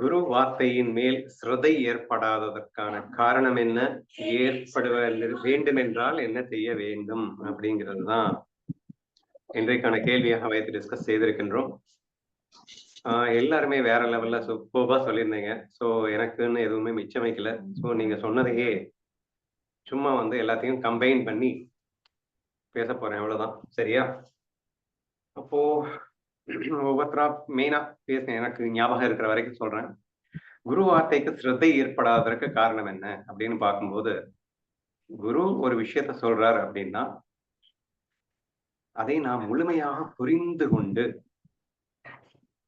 குரு வார்த்தையின் மேல் ஸ்ரதை ஏற்படாததற்கான காரணம் என்ன? ஏற்படுவ வேண்டும் என்றால் என்ன செய்ய வேண்டும்? அப்படிங்கிறது தான் இன்றைக்கான கேள்வியாக வைத்து டிஸ்கஸ் செய்திருக்கின்றோம். ஆஹ் எல்லாருமே வேற லெவல்ல சூப்பர்பா சொல்லியிருந்தீங்க. ஸோ எனக்குன்னு எதுவுமே மிச்சம் வைக்கல. ஸோ நீங்க சொன்னதையே சும்மா வந்து எல்லாத்தையும் கம்பைன் பண்ணி பேச போறேன். அவ்வளவுதான். சரியா? அப்போ ஒவ்வொருத்தரா மெயினா பேசுறேன் எனக்கு ஞாபகம் இருக்கிற வரைக்கும் சொல்றேன். குரு வார்த்தைக்கு சிரத்தை ஏற்படாததற்கு காரணம் என்ன அப்படின்னு பார்க்கும்போது குரு ஒரு விஷயத்த சொல்றாரு அப்படின்னா அதை நாம் முழுமையாக புரிந்து கொண்டு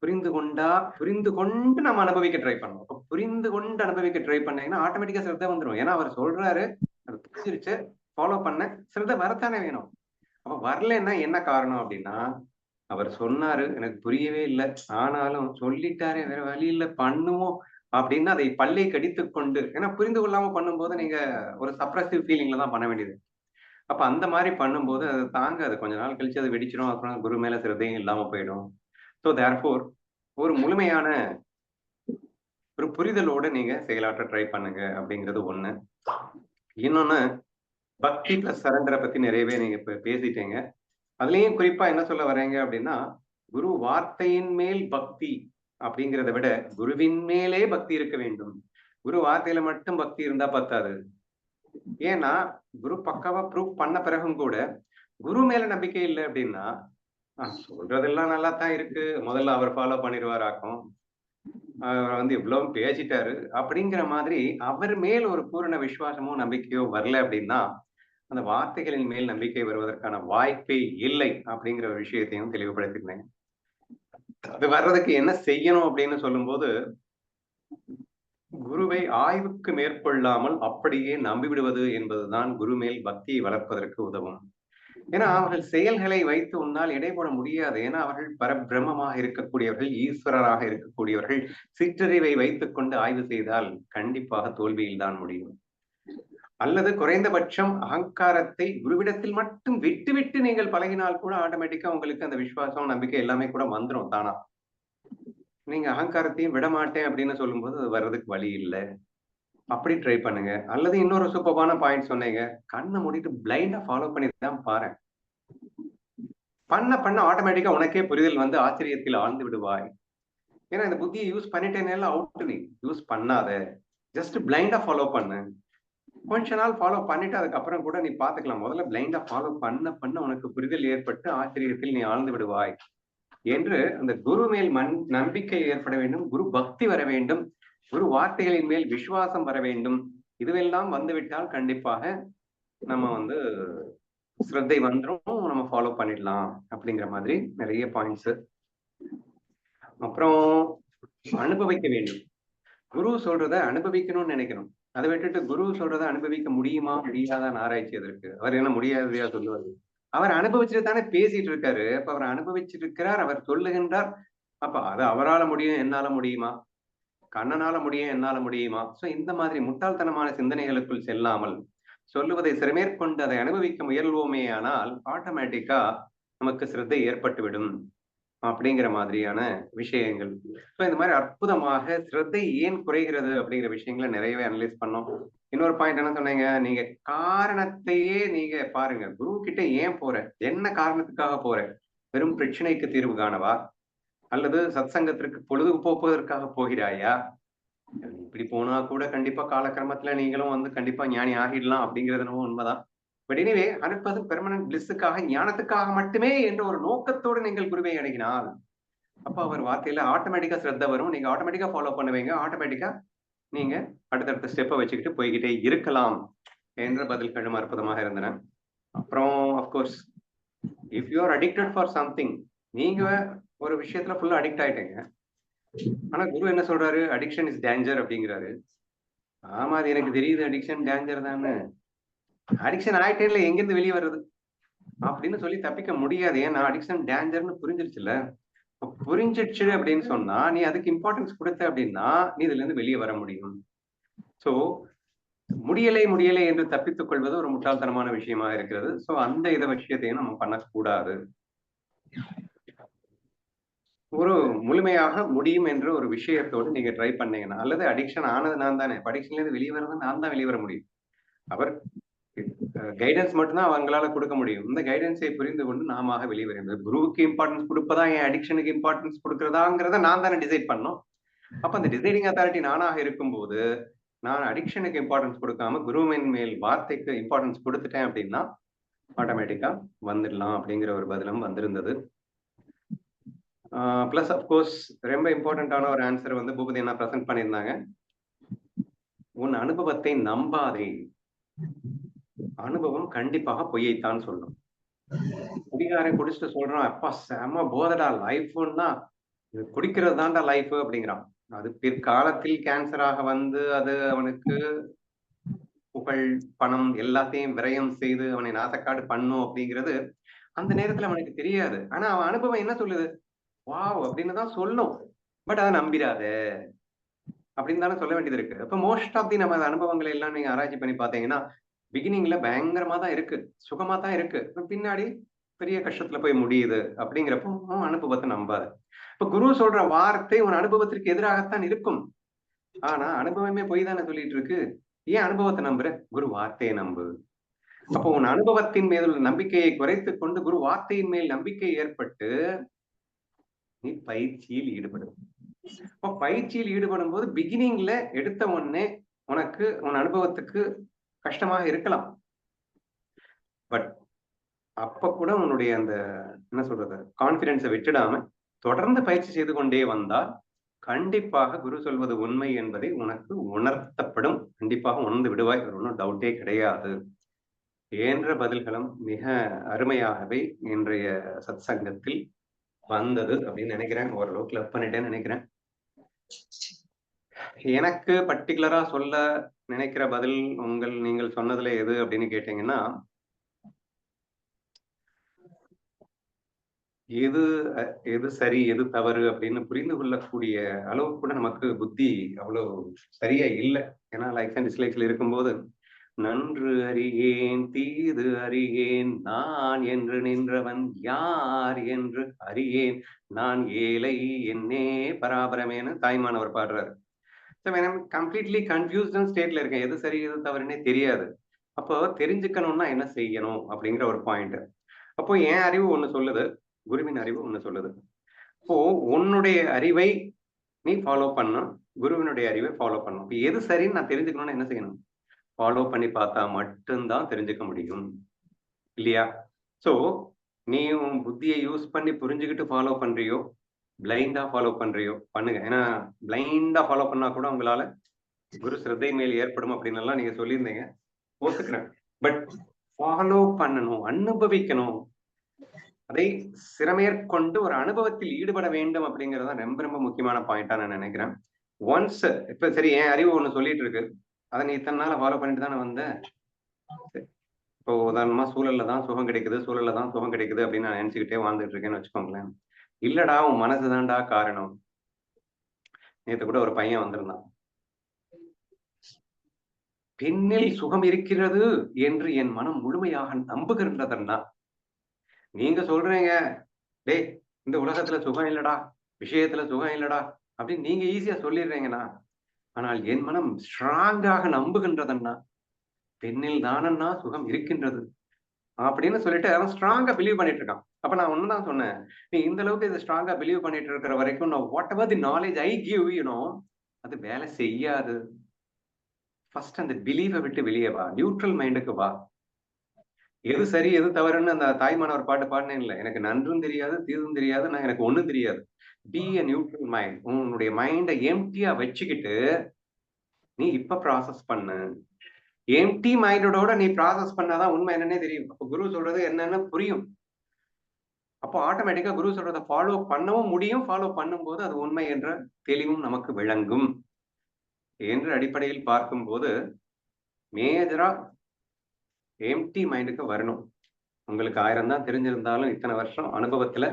புரிந்து கொண்டா புரிந்து கொண்டு நம்ம அனுபவிக்க ட்ரை பண்ணணும். அப்ப புரிந்து கொண்டு அனுபவிக்க ட்ரை பண்ணீங்கன்னா ஆட்டோமேட்டிக்கா சிரத்தை வந்துடும் ஏன்னா அவர் சொல்றாரு அது புரிஞ்சிருச்சு ஃபாலோ பண்ண சிரத்தை வரத்தானே வேணும். அப்ப வரலன்னா என்ன காரணம் அப்படின்னா அவர் சொன்னாரு எனக்கு புரியவே இல்லை. ஆனாலும் சொல்லிட்டாரே வேற வழி இல்லை. பண்ணுவோம். அப்படின்னு அதை பல்லை கடித்து கொண்டு ஏன்னா புரிந்து கொள்ளாம பண்ணும்போது நீங்க ஒரு சப்ரசிவ் ஃபீலிங்ல தான் பண்ண வேண்டியது. அப்ப அந்த மாதிரி பண்ணும்போது அது தாங்க அது கொஞ்ச நாள் கழிச்சு அது வெடிச்சிடும். அப்புறம் குரு மேல சிறதையும் இல்லாம போயிடும். ஸோ தேர்ஃபோர் ஒரு முழுமையான ஒரு புரிதலோட நீங்க செயலாற்ற ட்ரை பண்ணுங்க அப்படிங்கிறது ஒண்ணு. இன்னொன்னு பக்தி பிளஸ் சரண்டரை பத்தி நிறையவே நீங்க இப்ப பேசிட்டீங்க. அதுலயும் குறிப்பா என்ன சொல்ல வரேங்க அப்படின்னா குரு வார்த்தையின் மேல் பக்தி அப்படிங்கிறத விட குருவின் மேலே பக்தி இருக்க வேண்டும். குரு வார்த்தையில மட்டும் பக்தி இருந்தா பத்தாது. ஏன்னா குரு பக்காவா ப்ரூவ் பண்ண பிறகும் கூட குரு மேல நம்பிக்கை இல்லை அப்படின்னா சொல்றதெல்லாம் நல்லா தான் இருக்கு. முதல்ல அவர் ஃபாலோ பண்ணிடுவாராக்கும். அவர் வந்து இவ்வளவு பேசிட்டாரு. அப்படிங்கிற மாதிரி அவர் மேல் ஒரு பூரண விசுவாசமோ நம்பிக்கையோ வரல அப்படின்னா அந்த வார்த்தைகளின் மேல் நம்பிக்கை வருவதற்கான வாய்ப்பே இல்லை அப்படிங்கிற ஒரு விஷயத்தையும் தெளிவுபடுத்திருந்தேன் அது வர்றதுக்கு என்ன செய்யணும் அப்படின்னு சொல்லும்போது குருவை ஆய்வுக்கு மேற்கொள்ளாமல் அப்படியே நம்பிவிடுவது என்பதுதான் குரு மேல் பக்தியை வளர்ப்பதற்கு உதவும். ஏன்னா அவர்கள் செயல்களை வைத்து உன்னால் எடை போட முடியாது. ஏன்னா அவர்கள் பரபிரமமாக இருக்கக்கூடியவர்கள் ஈஸ்வரராக இருக்கக்கூடியவர்கள் சிற்றறிவை வைத்துக் கொண்டு ஆய்வு செய்தால் கண்டிப்பாக தோல்வியில் தான் முடியும். அல்லது குறைந்தபட்சம் அகங்காரத்தை குருவிடத்தில் மட்டும் விட்டு விட்டு நீங்கள் பழகினால் கூட ஆட்டோமேட்டிக்கா உங்களுக்கு அந்த விசுவாசம் நம்பிக்கை எல்லாமே கூட வந்துடும் தானா? நீங்க அகங்காரத்தையும் விட மாட்டேன் அப்படின்னு சொல்லும்போது அது வர்றதுக்கு வழி இல்லை. அப்படி ட்ரை பண்ணுங்க. அல்லது இன்னொரு சூப்பரான பாயிண்ட் சொன்னீங்க. கண்ணை மூடிட்டு பிளைண்டா ஃபாலோ பண்ணி தான் பாரு. பண்ண பண்ண ஆட்டோமேட்டிக்கா உனக்கே புரிதல் வந்து ஆச்சரியத்தில் ஆழ்ந்து விடுவாய். ஏன்னா இந்த புத்தியை யூஸ் பண்ணிட்டேனால அவுட் நீ. யூஸ் பண்ணாத. ஜஸ்ட் பிளைண்டா ஃபாலோ பண்ணு. கொஞ்ச நாள் ஃபாலோ பண்ணிட்டு அதுக்கப்புறம் கூட நீ பாத்துக்கலாம். முதல்ல பிளைண்டா ஃபாலோ பண்ண பண்ண உனக்கு புரிதல் ஏற்பட்டு ஆச்சரியத்தில் நீ ஆழ்ந்து விடுவாய் என்று அந்த குரு மேல் மண் நம்பிக்கை ஏற்பட வேண்டும். குரு பக்தி வர வேண்டும். குரு வார்த்தைகளின் மேல் விசுவாசம் வர வேண்டும். இதுவெல்லாம் வந்துவிட்டால் கண்டிப்பாக நம்ம வந்து ஸ்ரத்தை வந்துடும் நம்ம ஃபாலோ பண்ணிடலாம் அப்படிங்கிற மாதிரி நிறைய பாயிண்ட்ஸ் அப்புறம் அனுபவிக்க வேண்டும். குரு சொல்றத அனுபவிக்கணும்னு நினைக்கணும். அதை விட்டுட்டு குரு சொல்றதை அனுபவிக்க முடியுமா முடியாதான் ஆராய்ச்சி எதற்கு அவர் என்ன முடியாததையா சொல்லுவாரு. அவர் அனுபவிச்சுட்டு தானே பேசிட்டு இருக்காரு. அப்ப அவர் அனுபவிச்சுட்டு இருக்கிறார் அவர் சொல்லுகின்றார். அப்ப அது அவரால் முடியும் என்னால முடியுமா? கண்ணனால முடியும் என்னால முடியுமா? சோ இந்த மாதிரி முட்டாள்தனமான சிந்தனைகளுக்குள் செல்லாமல் சொல்லுவதை சிறமேற்கொண்டு அதை அனுபவிக்க முயல்வோமே ஆனால் ஆட்டோமேட்டிக்கா நமக்கு சிரத்தை ஏற்பட்டுவிடும். அப்படிங்கிற மாதிரியான விஷயங்கள். ஸோ இந்த மாதிரி அற்புதமாக சிரத்தை ஏன் குறைகிறது அப்படிங்கிற விஷயங்களை நிறையவே அனலைஸ் பண்ணோம். இன்னொரு பாயிண்ட் என்ன சொன்னீங்க? நீங்க காரணத்தையே நீங்க பாருங்க. குரு கிட்ட ஏன் போற? என்ன காரணத்துக்காக போற? வெறும் பிரச்சனைக்கு தீர்வு காணவா? அல்லது சத் சங்கத்திற்கு பொழுது போக்குவதற்காக போகிறாயா? இப்படி போனா கூட கண்டிப்பா காலக்கிரமத்துல நீங்களும் வந்து கண்டிப்பா ஞானி ஆகிடலாம் அப்படிங்கிறது என்னவோ உண்மைதான். But anyway hundred percent permanent பிளிஸுக்காக ஞானத்துக்காக மட்டுமே என்ற ஒரு நோக்கத்தோடு நீங்கள் குருவை அணுகினால் அப்ப அவர் வார்த்தையில ஆட்டோமேட்டிக்கா ஸ்ரத்த வரும். நீங்க ஆட்டோமேட்டிக்கா ஃபாலோ பண்ணுவீங்க. ஆட்டோமேட்டிக்கா நீங்க அடுத்தடுத்த ஸ்டெப்பை வச்சுக்கிட்டு போய்கிட்டே இருக்கலாம் என்ற பதில்களும் அற்புதமாக இருந்தன. அப்புறம் of course if you are addicted for something நீங்க ஒரு விஷயத்துல ஃபுல்லா அடிக்ட் ஆயிட்டீங்க. ஆனா குரு என்ன சொல்றாரு? அடிக்ஷன் இஸ் டேஞ்சர் அப்படிங்கிறாரு. ஆமா அது எனக்கு தெரியுது. அடிக்ஷன் டேஞ்சர் தானே அடிக்ஷன் ஆயிட்டேன்ல எங்கிருந்து வெளியே வர்றது? அப்படின்னு சொல்லி தப்பிக்க முடியாது. ஏன்னா அடிக்ஷன் டேஞ்சர்னு புரிஞ்சிருச்சுல புரிஞ்சிடுச்சு அப்படின்னு சொன்னா நீ அதுக்கு இம்பார்ட்டன்ஸ் கொடுத்த அப்படின்னா நீ இதுல இருந்து வெளியே வர முடியும். சோ முடியலை முடியலை என்று தப்பித்துக் கொள்வது ஒரு முட்டாள்தனமான விஷயமா இருக்கிறது. சோ அந்த இத விஷயத்தையும் நம்ம பண்ணக்கூடாது. ஒரு முழுமையாக முடியும் என்ற ஒரு விஷயத்தோடு நீங்க ட்ரை பண்ணீங்கன்னா அல்லது அடிக்ஷன் ஆனது நான் தானே அடிக்ஷன்ல இருந்து வெளியே வர்றது நான் தான் வெளியே வர முடியும். அவர் கைடன்ஸ் மட்டும்தான் அவங்களால கொடுக்க முடியும். இந்த கைடன்ஸை புரிந்து கொண்டு நாம வெளியே வர குருவுக்கு இம்பார்ட்டன்ஸ் கொடுப்பதா என் அடிக்ஷனுக்கு இம்பார்ட்டன்ஸ் கொடுக்கறதாங்கிறத நான் தானே டிசைட் பண்ணோம். அப்ப அந்த டிசைடிங் அத்தாரிட்டி நானாக இருக்கும்போது நான் அடிக்ஷனுக்கு இம்பார்ட்டன்ஸ் கொடுக்காம குருவின் மேல் வார்த்தைக்கு இம்பார்ட்டன்ஸ் கொடுத்துட்டேன் அப்படின்னா ஆட்டோமேட்டிக்கா வந்துடலாம் அப்படிங்கிற ஒரு பதிலும் வந்திருந்தது. பிளஸ் அப்கோர்ஸ் ரொம்ப இம்பார்ட்டண்டான ஒரு ஆன்சர் வந்து பூபதி என்ன ப்ரெசென்ட் பண்ணியிருந்தாங்க. உன் அனுபவத்தை நம்பாதே. அனுபவம் கண்டிப்பாக பொய்யைத்தான் சொல்லும். குடிகாரன் குடிச்சிட்டு சொல்றான் அப்பா செம போதடா லைஃப்னா குடிக்கிறது தான்டா லைஃப் அப்படிங்கிறான். அது பிற்காலத்தில் கேன்சராக வந்து அது அவனுக்கு புகழ் பணம் எல்லாத்தையும் விரயம் செய்து அவனை நாசக்காடு பண்ணும் அப்படிங்கிறது அந்த நேரத்துல அவனுக்கு தெரியாது. ஆனா அவன் அனுபவம் என்ன சொல்லுது? வாவ் அப்படின்னு தான் சொல்லும். பட் அதை நம்பிடாத அப்படின்னு தானே சொல்ல வேண்டியது இருக்கு. அப்ப மோஸ்ட் ஆஃப் தி நம்ம அனுபவங்களை எல்லாம் நீங்க ஆராய்ச்சி பண்ணி பாத்தீங்கன்னா பிகினிங்ல பயங்கரமா தான் இருக்கு. சுகமா தான் இருக்கு. பின்னாடி பெரிய கஷ்டத்துல போய் முடியுது அப்படிங்கிறப்போ அனுபவத்தை நம்பாது. இப்ப குரு சொல்ற வார்த்தை உன் அனுபவத்திற்கு எதிராகத்தான் இருக்கும். ஆனா அனுபவமே பொய் தானே சொல்லிட்டு இருக்கு. ஏன் அனுபவத்தை நம்புற? குரு வார்த்தையை நம்பு. அப்போ உன் அனுபவத்தின் மேல் உள்ள நம்பிக்கையை குறைத்து கொண்டு குரு வார்த்தையின் மேல் நம்பிக்கை ஏற்பட்டு நீ பயிற்சியில் ஈடுபடும் இப்போ பயிற்சியில் ஈடுபடும் போது பிகினிங்ல எடுத்த உடனே உனக்கு உன் அனுபவத்துக்கு கஷ்டமாக இருக்கலாம். பட் அப்ப கூட உன்னுடைய அந்த என்ன சொல்றது கான்பிடன்ஸை விட்டுடாம தொடர்ந்து பயிற்சி செய்து கொண்டே வந்தால் கண்டிப்பாக குரு சொல்வது உண்மை என்பதை உனக்கு உணர்த்தப்படும். கண்டிப்பாக உணர்ந்து விடுவாய் ஒன்றும் டவுட்டே கிடையாது. என்ற பதில்களும் மிக அருமையாகவே இன்றைய சத் சங்கத்தில் வந்தது அப்படின்னு நினைக்கிறேன். ஓரளவுக்கு கிளப் பண்ணிட்டேன்னு நினைக்கிறேன். எனக்கு பர்டிகுலரா சொல்ல நினைக்கிற பதில் உங்கள் நீங்கள் சொன்னதுல எது அப்படின்னு கேட்டீங்கன்னா எது எது சரி எது தவறு அப்படின்னு புரிந்து கொள்ளக்கூடிய அளவுக்கு கூட நமக்கு புத்தி அவ்வளவு சரியா இல்லை. ஏன்னா லைக்ஸ் அண்ட் டிஸ்லைக்ஸ்ல இருக்கும்போது நன்று அறியேன் தீது அறியேன் நான் என்று நின்றவன் யார் என்று அறியேன். நான் ஏழை என்னே பராபரமேனு தாய்மானவர் பாடுறாரு. கம்ப்ளீட்லி கன்ஃபியூஸ்டன் ஸ்டேட்ல இருக்கேன் எது சரி எது தவறுன்னே தெரியாது. அப்போ தெரிஞ்சுக்கணும்னா என்ன செய்யணும் அப்படிங்கிற ஒரு பாயிண்ட் அப்போ என் அறிவு ஒன்று சொல்லுது குருவின் அறிவு ஒன்று சொல்லுது. இப்போ உன்னுடைய அறிவை நீ ஃபாலோ பண்ணும் குருவினுடைய அறிவை ஃபாலோ பண்ணும் இப்போ எது சரின்னு நான் தெரிஞ்சுக்கணும்னா என்ன செய்யணும்? ஃபாலோ பண்ணி பார்த்தா மட்டும்தான் தெரிஞ்சுக்க முடியும். இல்லையா? ஸோ நீ உன் புத்தியை யூஸ் பண்ணி புரிஞ்சுக்கிட்டு ஃபாலோ பண்றியோ பிளைண்டா ஃபாலோ பண்றியோ? பண்ணுங்க. ஏன்னா பிளைண்டா ஃபாலோ பண்ணா கூட உங்களால குரு சிரத்தை மேல் ஏற்படும் அப்படின்னு எல்லாம் நீங்க சொல்லியிருந்தீங்க. ஒத்துக்கிறேன். பட் ஃபாலோ பண்ணணும் அனுபவிக்கணும். அதை சிறமேற்கொண்டு ஒரு அனுபவத்தில் ஈடுபட வேண்டும் அப்படிங்கறத ரொம்ப ரொம்ப முக்கியமான பாயிண்டா நான் நினைக்கிறேன். ஒன்ஸ் இப்ப சரி என் அறிவு ஒண்ணு சொல்லிட்டு இருக்கு. அதை நீ இத்தனை நாள் ஃபாலோ பண்ணிட்டு தானே வந்த? இப்போ உதாரணமா சூழல்ல தான் சுகம் கிடைக்குது சூழல்ல தான் சுகம் கிடைக்குது அப்படின்னு நான் நினைச்சுக்கிட்டே வாழ்ந்துட்டு இருக்கேன்னு வச்சுக்கோங்களேன். இல்லடா உன் மனசு தான்டா காரணம். நேத்து கூட ஒரு பையன் வந்திருந்தான். பெண்ணில் சுகம் இருக்கிறது என்று என் மனம் முழுமையாக நம்புகின்றதன்னா? நீங்க சொல்றீங்க. டேய் இந்த உலகத்துல சுகம் இல்லடா விஷயத்துல சுகம் இல்லடா அப்படின்னு நீங்க ஈஸியா சொல்லிடுறீங்கண்ணா ஆனால் என் மனம் ஸ்ட்ராங்காக நம்புகின்றதன்னா பெண்ணில் தானன்னா சுகம் இருக்கின்றது. அப்படின்னு சொல்லிட்டு அவன் ஸ்ட்ராங்கா பிலீவ் பண்ணிட்டு இருக்கான். அப்ப நான் ஒண்ணுதான் சொன்னேன். நீ இந்த அளவுக்கு இதை ஸ்ட்ராங்கா பிலீவ் பண்ணிட்டு இருக்கிற வரைக்கும் நான் whatever the knowledge I give you know அது வேலை செய்யாது. ஃபர்ஸ்ட் அந்த பிலீவை விட்டு வெளியே வா. நியூட்ரல் மைண்டுக்கு வா. எது சரி எது தவறுன்னு அந்த தாய்மானவர் பாட்டு பாடினேன் இல்லை. எனக்கு நன்றும் தெரியாது தீர்வும் தெரியாது நான் எனக்கு ஒண்ணும் தெரியாது. பி அ நியூட்ரல் மைண்ட் உன்னுடைய மைண்டை எம்டியா வச்சுக்கிட்டு நீ இப்ப ப்ராசஸ் பண்ணு. எம்டி மைண்டோட நீ ப்ராசஸ் பண்ணாதான் உண்மை என்னன்னே தெரியும். அப்போ குரு சொல்றது என்னன்னு புரியும். அப்போ ஆட்டோமேட்டிக்கா குரு சொல்றதை ஃபாலோ பண்ணவும் முடியும். ஃபாலோ பண்ணும்போது அது உண்மை என்ற தெளிவும் நமக்கு விளங்கும். என்ற அடிப்படையில் பார்க்கும்போது மேஜரா எம்டி மைண்டுக்கு வரணும். உங்களுக்கு ஆயிரம் தான் தெரிஞ்சிருந்தாலும் இத்தனை வருஷம் அனுபவத்துல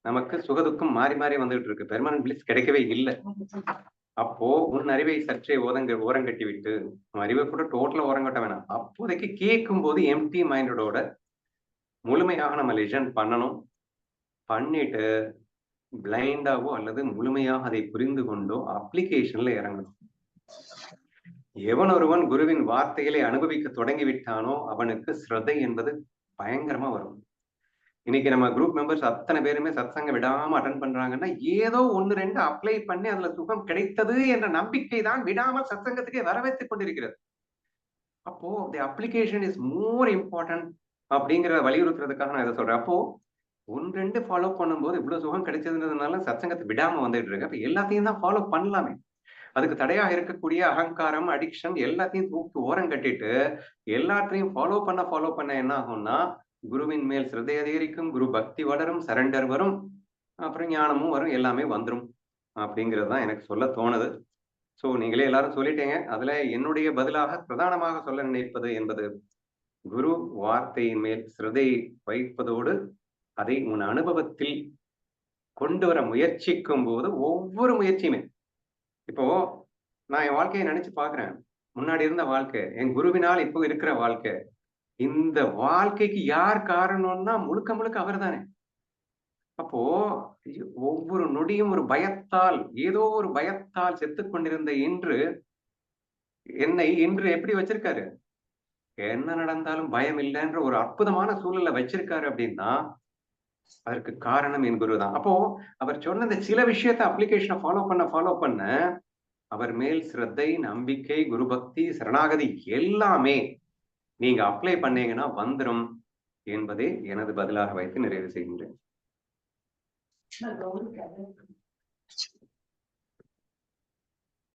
நமக்கு சுகதுக்கம் மாறி மாறி வந்துகிட்டு இருக்கு. பெர்மனன்ட் பிளிஸ் கிடைக்கவே இல்லை. அப்போ உன் அறிவை சற்றே ஓதங்க ஓரங்கட்டி விட்டு உன் அறிவை கூட டோட்டலா ஓரங்கட்ட வேணாம். அப்போதைக்கு கேட்கும் போது எம்டி மைண்டோட முழுமையாக நம்ம லிசன் பண்ணணும். பண்ணிட்டு பிளைண்டாவோ அல்லது முழுமையாக அதை புரிந்து கொண்டோ அப்ளிகேஷன்ல இறங்கணும். எவன் ஒருவன் குருவின் வார்த்தைகளை அனுபவிக்க தொடங்கி விட்டானோ அவனுக்கு ஸ்ரத்தை என்பது பயங்கரமா வரும். இன்னைக்கு நம்ம குரூப் மெம்பர்ஸ் அத்தனை பேருமே சத்சங்க விடாம அட்டன் பண்றாங்கன்னா ஏதோ ஒன்னு ரெண்டு அப்ளை பண்ணி அதுல சுகம் கிடைத்தது என்ற நம்பிக்கை தான் விடாமல் சத்சங்கத்துக்கே வரவேற்றுக் கொண்டிருக்கிறது. அப்போ the application is more important அப்படிங்கிற வலியுறுத்துறதுக்காக நான் இதை சொல்றேன். அப்போ ஒன்று ரெண்டு ஃபாலோ பண்ணும்போது இவ்வளவு சுகம் கிடைச்சதுன்றதுனால சத்சங்கத்தை விடாம வந்துட்டு இருக்கு. அப்ப எல்லாத்தையும் தான் ஃபாலோ பண்ணலாமே. அதுக்கு தடையாக இருக்கக்கூடிய அகங்காரம் அடிக்ஷன் எல்லாத்தையும் தூக்கி ஓரம் கட்டிட்டு எல்லாத்தையும் ஃபாலோ பண்ண ஃபாலோ பண்ண என்ன ஆகும்னா குருவின் மேல் சிரதை அதிகரிக்கும் குரு பக்தி வளரும் சரண்டர் வரும் அப்புறம் ஞானமும் வரும் எல்லாமே வந்துடும் அப்படிங்கிறது தான் எனக்கு சொல்ல தோணுது. ஸோ நீங்களே எல்லாரும் சொல்லிட்டீங்க. அதுல என்னுடைய பதிலாக பிரதானமாக சொல்ல நினைப்பது என்பது குரு வார்த்தையின் மேல் சிரதை வைப்பதோடு அதை உன் அனுபவத்தில் கொண்டு வர முயற்சிக்கும் போது ஒவ்வொரு முயற்சியுமே. இப்போ நான் என் வாழ்க்கையை நினைச்சு பாக்குறேன் முன்னாடி இருந்த வாழ்க்கை என் குருவினால் இப்போ இருக்கிற வாழ்க்கை இந்த வாழ்க்கைக்கு யார் காரணம்னா முழுக்க முழுக்க அவர் தானே அப்போ ஒவ்வொரு நொடியும் ஒரு பயத்தால் ஏதோ ஒரு பயத்தால் செத்து கொண்டிருந்த இன்று என்னை இன்று எப்படி வச்சிருக்காரு? என்ன நடந்தாலும் பயம் இல்லைன்ற ஒரு அற்புதமான சூழல்ல வச்சிருக்காரு அப்படின்னா அதற்கு காரணம் என் குரு தான் அப்போ அவர் சொன்ன இந்த சில விஷயத்த அப்ளிகேஷனை ஃபாலோ பண்ண ஃபாலோ பண்ண அவர் மேல் சிரத்தை நம்பிக்கை குரு பக்தி சரணாகதி எல்லாமே நீங்க அப்ளை பண்ணீங்கன்னா வந்துடும் என்பதே எனது பதிலாக வைத்து நிறைவு செய்கின்றேன்.